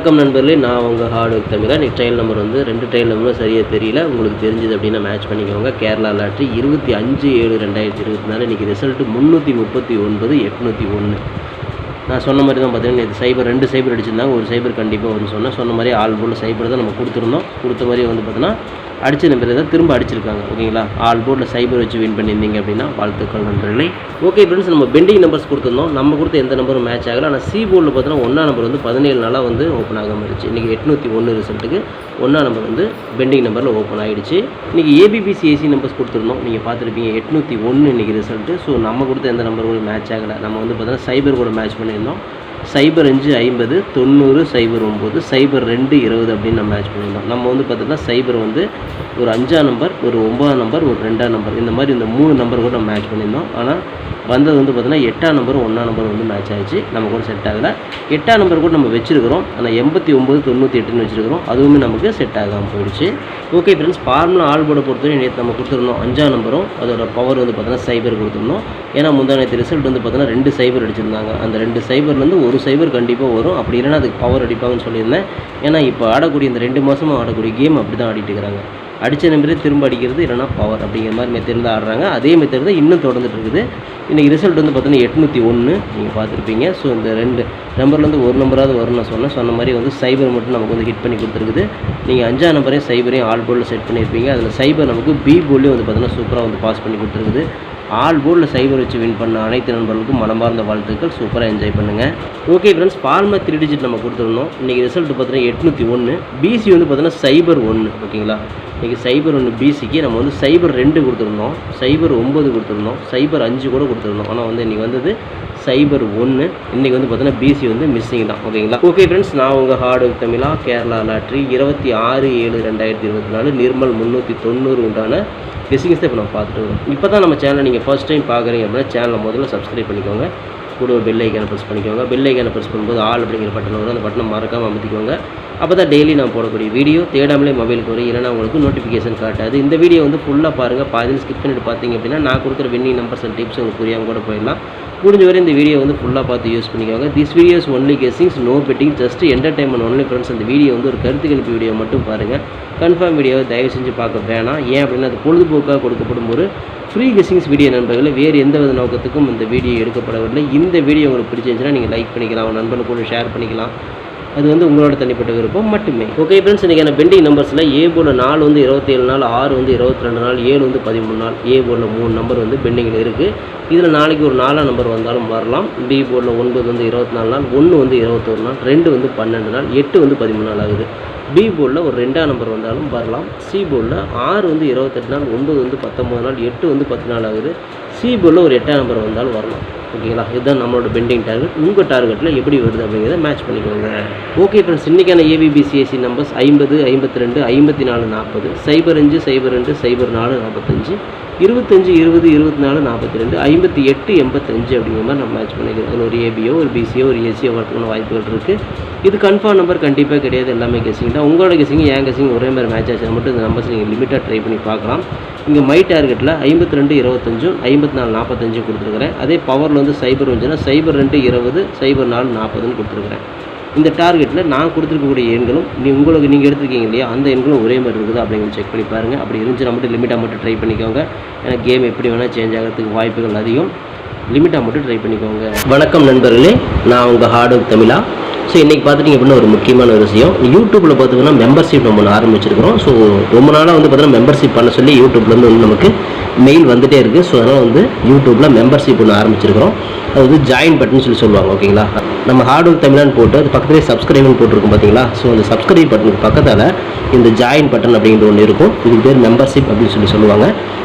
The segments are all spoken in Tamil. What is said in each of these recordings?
வணக்கம் நண்பர்களே நான் உங்கள் ஹார்ட் ஒர்க் தமிழா நீ ட்ரையல் நம்பர் வந்து ரெண்டு ட்ரையல் நம்பரும் சரியாக தெரியல. உங்களுக்கு தெரிஞ்சது அப்படின்னா மேட்ச் பண்ணிக்கோங்க. கேரளா லாட்ரி இருபத்தி அஞ்சு ஏழு ரெண்டாயிரத்தி இருபத்தி நாலு. இன்றைக்கி ரிசல்ட்டு முந்நூற்றி முப்பத்தி ஒன்பது எட்நூற்றி ஒன்று நான் சொன்ன மாதிரி தான் பார்த்தீங்கன்னா இது சைபர் ரெண்டு சைபர் அடிச்சிருந்தாங்க. ஒரு சைபர் கண்டிப்பாக வந்து சொன்னேன். சொன்ன மாதிரி ஆல் போல் சைபர் தான் நம்ம கொடுத்துருந்தோம். கொடுத்த மாதிரி வந்து பார்த்தீங்கன்னா அடித்த நம்பர் தான் திரும்ப அடிச்சிருக்காங்க ஓகேங்களா? ஆல் போர்டில் சைபர் வச்சு வின் பண்ணியிருந்தீங்க அப்படின்னா வாழ்த்துக்கள் நண்பர்களே. ஓகே ஃப்ரெண்ட்ஸ் நம்ம பெண்டிங் நம்பர்ஸ் கொடுத்துருந்தோம். நம்ம கொடுத்த எந்த நம்பரும் மேட்ச் ஆகலை. ஆனால் சி போர்டில் பார்த்தோன்னா ஒன்றா நம்பர் வந்து பதினேழு நாளாக வந்து ஓப்பன் ஆகாமல் இருந்துச்சு. இன்றைக்கி எட்நூற்றி ஒன்று ரிசல்ட்டுக்கு ஒன்றா நம்பர் வந்து பெண்டிங் நம்பரில் ஓப்பன் ஆகிடுச்சு இன்றைக்கி ஏபிபிசி ஏசி நம்பர்ஸ் கொடுத்துருந்தோம். நீங்கள் பார்த்துருப்பீங்க எட்நூற்றி ஒன்று இன்றைக்கி ரிசல்ட்டு ஸோ நம்ம கொடுத்த எந்த நம்பர் கூட மேட்ச் ஆகலை. நம்ம வந்து பார்த்தோன்னா சைபர் கூட மேட்ச் பண்ணியிருந்தோம். சைபர் அஞ்சு ஐம்பது தொண்ணூறு சைபர் ஒம்பது சைபர் ரெண்டு இருபது அப்படின்னு நம்ம மேட்ச் பண்ணியிருந்தோம். நம்ம வந்து பார்த்தோம்னா சைபர் வந்து ஒரு அஞ்சாம் நம்பர் ஒரு ஒன்பதாம் நம்பர் ஒரு ரெண்டாம் நம்பர் இந்த மாதிரி இந்த மூணு நம்பர் கூட நம்ம மேட்ச் பண்ணியிருந்தோம். ஆனால் வந்தது வந்து பார்த்திங்கன்னா எட்டாம் நம்பர் ஒன்றாம் நம்பர் வந்து மேட்ச் ஆகிடுச்சு நம்ம கூட செட் ஆகலை. எட்டாம் நம்பர் கூட நம்ம வச்சுருக்கிறோம். ஆனால் எண்பத்தி ஒம்பது தொண்ணூற்றி எட்டுன்னு வச்சுருக்கிறோம். அதுவுமே நமக்கு செட் ஆகாமல் போயிடுச்சு. ஓகே ஃப்ரெண்ட்ஸ் ஃபார்முலா ஆல் போர்டை பொறுத்தவரை நேற்று நம்ம கொடுத்துருந்தோம் அஞ்சாம் நம்பரும் அதோட பவர் வந்து பார்த்தீங்கன்னா சைபர் கொடுத்துருந்தோம் ஏன்னா முந்தா நேற்று ரிசல்ட் வந்து பார்த்தோன்னா ரெண்டு சைபர் அடிச்சிருந்தாங்க. அந்த ரெண்டு சைபர்லேருந்து ஒரு சைபர் கண்டிப்பாக வரும். அப்படி இல்லைன்னா அதுக்கு பவர் அடிப்பாங்கன்னு சொல்லியிருந்தேன். ஏன்னா இப்போ ஆடக்கூடிய இந்த ரெண்டு மாதமாக ஆடக்கூடிய கேம் அப்படி தான் ஆடிட்டு இருக்கிறாங்க. அடித்த நம்பரே திரும்ப அடிக்கிறது இல்லைனா பவர் அப்படிங்கிற மாதிரி மெத்தடில் தான் ஆடுறாங்க. அதே மெத்தட் தான் இன்னும் தொடர்ந்துட்டு இருக்குது. இன்றைக்கி ரிசல்ட் வந்து பார்த்தீங்கன்னா எட்நூற்றி ஒன்று நீங்கள் பார்த்துருப்பீங்க. ஸோ இந்த ரெண்டு நம்பர்லேருந்து ஒரு நம்பராவது வரும்னு நான் சொன்னேன். சொன்ன மாதிரி வந்து சைபர் மட்டும் நமக்கு வந்து ஹிட் பண்ணி கொடுத்துருக்குது. நீங்கள் அஞ்சாம் நம்பரையும் சைபரையும் ஆல் போர்டில் செட் பண்ணியிருப்பீங்க. அதில் சைபர் நமக்கு பி போர்ட்லேயும் வந்து பார்த்தீங்கன்னா சூப்பராக வந்து பாஸ் பண்ணி கொடுத்துருக்குது. ஆல் போர்டில் சைபர் வச்சு வின் பண்ண அனைத்து நண்பர்களுக்கும் மனமார்ந்த வாழ்த்துக்கள். சூப்பராக என்ஜாய் பண்ணுங்கள் okay friends former three digit நம்ம கொடுத்துருந்தோம் இன்றைக்கி ரிசல்ட் பார்த்தீங்கன்னா எட்நூற்றி ஒன்று பிசி வந்து பார்த்தீங்கன்னா சைபர் ஒன்று ஓகேங்களா இன்றைக்கி சைபர் ஒன்று பிசிக்கு நம்ம வந்து சைபர் ரெண்டு கொடுத்துருந்தோம் சைபர் ஒம்பது கொடுத்துருந்தோம் சைபர் அஞ்சு கூட கொடுத்துருந்தோம் ஆனால் வந்து இன்றைக்கி வந்தது சைபர் ஒன்று இன்றைக்கி வந்து பார்த்தீங்கன்னா பிசி வந்து மிஸ்ஸிங் தான். ஓகேங்களா ஓகே ஃப்ரெண்ட்ஸ் நான் உங்கள் ஹார்டு தமிழா கேரளா லாட்ரி இருபத்தி ஆறு ஏழு ரெண்டாயிரத்தி இருபத்தி நாலு நிர்மல் முந்நூற்றி தொண்ணூறு உண்டான கெஸிங்ஸ் தான் இப்போ நம்ம பார்த்துட்டு வரோம். இப்போ தான் நம்ம சேனலை நீங்கள் ஃபர்ஸ்ட் டைம் பார்க்குறீங்க அப்படின்னா சேனலை முதல்ல சப்ஸ்கிரைப் பண்ணிக்கோங்க. கூட பெல் ஐக்கானை ப்ரெஸ் பண்ணிக்கோங்க. பெல் ஐக்கானை ப்ரெஸ் பண்ணும்போது ஆல் அப்படிங்கிற பட்டன் வரும் அந்த பட்டனை மறக்காமல் அமைத்திக்கோங்க. அப்போ தான் டெய்லி நான் போடக்கூடிய வீடியோ தேடாமலே மொபைலுக்கு வரும். இல்லைனா உங்களுக்கு நோட்டிஃபிகேஷன் காட்டாது. இந்த வீடியோ வந்து ஃபுல்லாக பாருங்கள் பாதியில் ஸ்கிப் பண்ணிட்டு பார்த்தீங்க அப்படின்னா நான் கொடுக்குற வின்னிங் நம்பர்ஸ் அண்ட் டிப்ஸ் உங்களுக்கு புரியாமல் கூட போயிடலாம். முடிஞ்ச வரை இந்த வீடியோ வந்து ஃபுல்லாக பார்த்து யூஸ் பண்ணிக்கோங்க. This videos only guessings no betting just entertainment only friends அந்த வீடியோ வந்து ஒரு கருத்து கணிப்பு வீடியோ மட்டும் பாருங்கள் கன்ஃபார்ம் வீடியோவை தயவு செஞ்சு பார்க்க வேணாம். ஏன் அப்படின்னா அது பொழுதுபோக்காக கொடுக்கப்படும் ஒரு ஃப்ரீ கெஸிங்ஸ் வீடியோ நண்பர்களை வேறு எந்த வித நோக்கத்துக்கும் இந்த வீடியோ எடுக்கப்படவில்லை. இந்த வீடியோ உங்களுக்கு பிடிச்சிருந்துச்சுன்னா நீங்கள் லைக் பண்ணிக்கலாம் உங்கள் நண்பர்கள் கூட ஷேர் பண்ணிக்கலாம். அது வந்து உங்களோட தனிப்பட்ட விருப்பம் மட்டுமே. ஓகே ஃப்ரெண்ட்ஸ் இன்றைக்கான பெண்டிங் நம்பர்ஸில் ஏ போர்டில் நாலு வந்து இருபத்தேழு நாள் ஆறு வந்து இருபத்தி ரெண்டு நாள் ஏழு வந்து பதிமூணு நாள் ஏ போர்டில் மூணு நம்பர் வந்து பெண்டிங்கில் இருக்குது இதில் நாளைக்கு ஒரு நாலாம் நம்பர் வந்தாலும் வரலாம். பி போர்டில் ஒன்பது வந்து இருபத்தி நாலு நாள் ஒன்று வந்து இருபத்தொரு நாள் ரெண்டு வந்து பன்னெண்டு நாள் எட்டு வந்து பதிமூணு நாள் ஆகுது. பி போர்டில் ஒரு ரெண்டாம் நம்பர் வந்தாலும் வரலாம். சி போர்டில் ஆறு வந்து இருபத்தெட்டு நாள் ஒன்பது வந்து பத்தொம்பது நாள் எட்டு வந்து பத்து நாள் ஆகுது. சி போர்டில் ஒரு எட்டாம் நம்பர் வந்தாலும் வரலாம். ஓகேங்களா இதுதான் நம்மளோட பெண்டிங் டார்கெட் உங்கள் டார்கெட்டில் எப்படி வருது அப்படிங்கிறத மேட்ச் பண்ணிக்கோங்க. ஓகே ஃப்ரெண்ட்ஸ் இன்றைக்கான ஏபிபிசிஎஸ்சி நம்பர்ஸ் ஐம்பது ஐம்பத்தி ரெண்டு ஐம்பத்தி நாலு நாற்பது. சைபர் அஞ்சு சைபர் ரெண்டு சைபர் நாலு நாற்பத்தஞ்சு. இருபத்தஞ்சு இருபது இருபத்தி நாலு நாற்பத்தி ரெண்டு ஐம்பத்தி எட்டு எண்பத்தஞ்சு அப்படிங்கிற மாதிரி நம்ம மேட்ச் பண்ணிக்கிறோம். அதில் ஒரு ஏபியோ ஒரு பிசியோ ஒரு ஏசியோ வரதுக்கான வாய்ப்புகள் இருக்குது இது கன்ஃபார்ம் நம்பர் கண்டிப்பாக கிடையாது. எல்லாமே கெஸிங் தான். உங்களோட கெஸிங் ஏன் கெஸிங் ஒரே மாதிரி மேட்ச் ஆச்சு மட்டும் இந்த நம்பர்ஸ் நீங்கள் லிமிட்டாக ட்ரை பண்ணி பார்க்கலாம். இங்கே மை டார்கெட்டில் ஐம்பத்தி ரெண்டு இருபத்தஞ்சும் ஐம்பத்தி நாலு நாற்பத்தஞ்சும் கொடுத்துருக்குறேன். அதே பவரில் வந்து சைபர் வந்துச்சுன்னா சைபர் ரெண்டு இருபது சைபர் நாலு நாற்பதுன்னு கொடுத்துருக்குறேன். இந்த டார்கெட்டில் நான் கொடுத்துருக்கக்கூடிய எண்களும் நீ உங்களுக்கு நீங்கள் எடுத்துருக்கீங்க இல்லையா அந்த எண்களும் ஒரே மாதிரி இருக்குது அப்படிங்கிற செக் பண்ணி பாருங்கள் அப்படி இருந்துச்சுன்னா மட்டும் லிமிட்டாக மட்டும் ட்ரை பண்ணிக்கோங்க. ஏன்னா கேம் எப்படி வேணால் சேஞ்ச் ஆகிறதுக்கு வாய்ப்புகள் அதிகம். லிமிட்டாக மட்டும் ட்ரை பண்ணிக்கோங்க. வணக்கம் நண்பர்களே நான் உங்கள் ஹார்டு தமிழா. ஸோ இன்றைக்கி பார்த்துட்டிங்க அப்படின்னா ஒரு முக்கியமான விஷயம். யூடியூப்பில் பார்த்தீங்கன்னா மெம்பர்ஷிப் நம்ம ஒன்று ஆரம்பிச்சிருக்கிறோம். ஸோ ரொம்ப நாளாக வந்து பார்த்தீங்கன்னா மெம்பர்ஷிப் பண்ண சொல்லி யூடியூப்லேருந்து வந்து நமக்கு மெயில் வந்துகிட்டே இருக்குது ஸோ அதனால் வந்து யூடியூப்பில் மெம்பர்ஷிப் ஒன்று ஆரம்பிச்சிருக்கிறோம். அது வந்து ஜாயின் பட்டன் சொல்லி சொல்லுவாங்க ஓகேங்களா நம்ம ஹார்ட் ஒர்க் தமிழான்னு போட்டு அது பக்கத்துலேயே சப்ஸ்கிரைப்னு போட்டிருக்கும் பார்த்தீங்களா ஸோ அந்த சப்ஸ்கிரைப் பட்டனுக்கு பக்கத்தால் இந்த ஜாயின் பட்டன் அப்படிங்கிற ஒன்று இருக்கும். இது பேர் மெம்பர்ஷிப் அப்படின்னு சொல்லி சொல்லுவாங்க.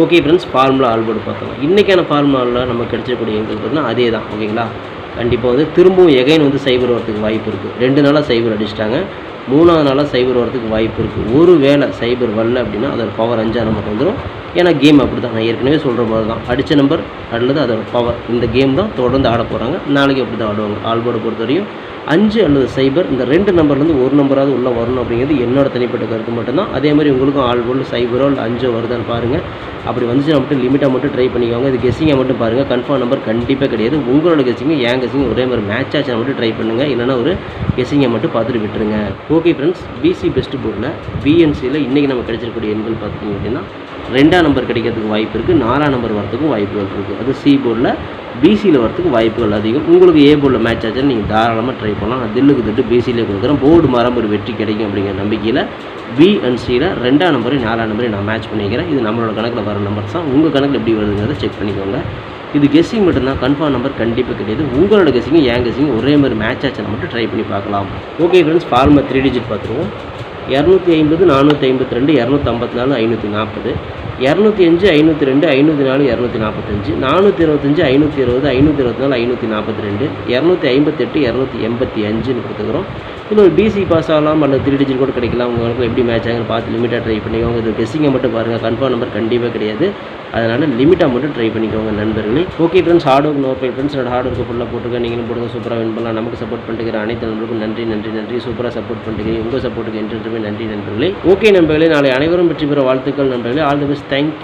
ஓகே ஃப்ரெண்ட்ஸ் ஃபார்முலா ஆல்போர்டு பார்த்தோம். இன்றைக்கான ஃபார்முலாவில் நம்ம கிடைச்சிருக்கக்கூடிய எங்களுக்கு பார்த்தீங்கன்னா அதே தான் ஓகேங்களா கண்டிப்பாக வந்து திரும்பவும் எகைன் வந்து சைபர் வரத்துக்கு வாய்ப்பு இருக்குது ரெண்டு நாளாக சைபர் அடிச்சிட்டாங்க. மூணாவது நாளாக சைபர் வரத்துக்கு வாய்ப்பு இருக்குது ஒரு வேளை சைபர் வரல அப்படின்னா அதோட பவர் அஞ்சாறு நம்பர் வந்துடும் ஏன்னா கேம் அப்படி தான் நான் ஏற்கனவே சொல்கிற மாதிரி தான் அடித்த நம்பர் அல்லது அதோட பவர் இந்த கேம் தான் தொடர்ந்து ஆட போகிறாங்க நாளைக்கு அப்படி தான் ஆடுவாங்க ஆல்போர்டை பொறுத்தவரையும் அஞ்சு அல்லது சைபர் இந்த ரெண்டு நம்பர்லேருந்து ஒரு நம்பராவது உள்ளே வரணும் அப்படிங்கிறது என்னோட தனிப்பட்ட கருத்து மட்டும்தான். அதே மாதிரி உங்களுக்கும் ஆல்போர்டு சைபரோ இல்லை அஞ்சோ வருதான்னு பாருங்கள் அப்படி வந்துச்சுன்னா மட்டும் லிமிட்டாக மட்டும் ட்ரை பண்ணிக்கோங்க. இது கெஸ்ஸிங்கை மட்டும் பாருங்கள் கன்ஃபார்ம் நம்பர் கண்டிப்பாக கிடையாது. உங்களோட கெஸ்ஸிங்கும் என் கெஸ்ஸிங் ஒரே மாதிரி மேட்ச் ஆச்சுன்னா மட்டும் ட்ரை பண்ணுங்கள் இல்லைனா ஒரு கெஸ்ஸிங்கை மட்டும் பார்த்துட்டு விட்டுருங்க. ஓகே ஃப்ரெண்ட்ஸ் பிசி பெஸ்ட் போர்டில் பிஎன்சியில் இன்றைக்கி நம்ம கிடைச்சிருக்கக்கூடிய எண்கள் பார்த்தீங்க அப்படின்னா ரெண்டாம் நம்பர் கிடைக்கிறதுக்கு வாய்ப்பு இருக்குது நாலாம் நம்பர் வரத்துக்கும் வாய்ப்புகள் இருக்குது அது சி போர்டில் பிசியில் வரத்துக்கு வாய்ப்புகள் அதிகம். உங்களுக்கு ஏ போர்டில் மேட்ச் ஆச்சுன்னா நீங்கள் தாராளமாக ட்ரை பண்ணலாம். நான் தில்லுக்கு திட்டு பிசியிலே கொடுக்குறேன். போர்டு மாறாம ஒரு வெற்றி கிடைக்கும் அப்படிங்கிற நம்பிக்கையில் பி அண்ட் சியில் ரெண்டாம் நம்பரையும் நாலாம் நம்பரையும் நான் மேட்ச் பண்ணிக்கிறேன். இது நம்மளோட கணக்கில் வர நம்பர்ஸ் தான். உங்கள் கணக்கில் எப்படி வருதுங்கிறத செக் பண்ணிக்கோங்க. இது கெஸ்ஸிங் மட்டும்தான். கன்ஃபார்ம் நம்பர் கண்டிப்பாக கிடையாது. உங்களோட கெஸ்ஸிங்கும் என் கெஸ்ஸிங்கும் ஒரே மாதிரி மேட்ச் ஆச்சுன்னா மட்டும் ட்ரை பண்ணி பார்க்கலாம். ஓகே ஃப்ரெண்ட்ஸ் ஃபார்மா த்ரீ டிஜிட் பார்த்துருவோம். இரநூத்தி ஐம்பது நானூற்றி ஐம்பத்தி ரெண்டு இரநூத்தி ஐம்பத்தி நாலு ஐநூற்றி நாற்பது. இரநூத்தி அஞ்சு ஐநூற்றி ரெண்டு ஐநூற்றி நாலு இரநூத்தி நாற்பத்தஞ்சு. நானூற்றி இருபத்தஞ்சு ஐநூற்றி இருபது ஐநூற்றி இருபத்தி நாலு ஐநூற்றி நாற்பத்தி ரெண்டு. இரநூத்தி ஐம்பத்தெட்டு இரநூத்தி எண்பத்தி அஞ்சுன்னு கொடுத்துக்கிறோம் இன்னொரு பிசி பாஸ் ஆகலாம் அல்லது த்ரீ டிஜிட் கூட கிடைக்கலாம். உங்களுக்கு எப்படி மேட்ச் ஆகுன்னு பார்த்து லிமிட்டாக ட்ரை பண்ணிக்கோங்க. இது கெஸ்ஸிங்கை மட்டும் பாருங்கள் கன்ஃபார்ம் நம்பர் கண்டிப்பாக கிடையாது. அதனால் லிமிட்டாக மட்டும் ட்ரை பண்ணிக்கோங்க நண்பர்களே. Okay friends hard work no fail friends hard work ஃபுல்லாக போட்டுருக்க நீங்களும் போடுங்க. சூப்பராக வின் பண்ணலாம். நமக்கு சப்போர்ட் பண்ணிக்கிற அனைத்து நண்பர்களுக்கும் நன்றி நன்றி நன்றி. சூப்பராக சப்போர்ட் பண்ணிக்கிறீங்க உங்கள் சப்போர்ட்டுக்கு என்றென்றுமே நன்றி நண்பர்களே. ஓகே நண்பர்களே. நாளை அனைவரும் வெற்றி பெற வாழ்த்துக்கள் நண்பர்களே. All the best thank you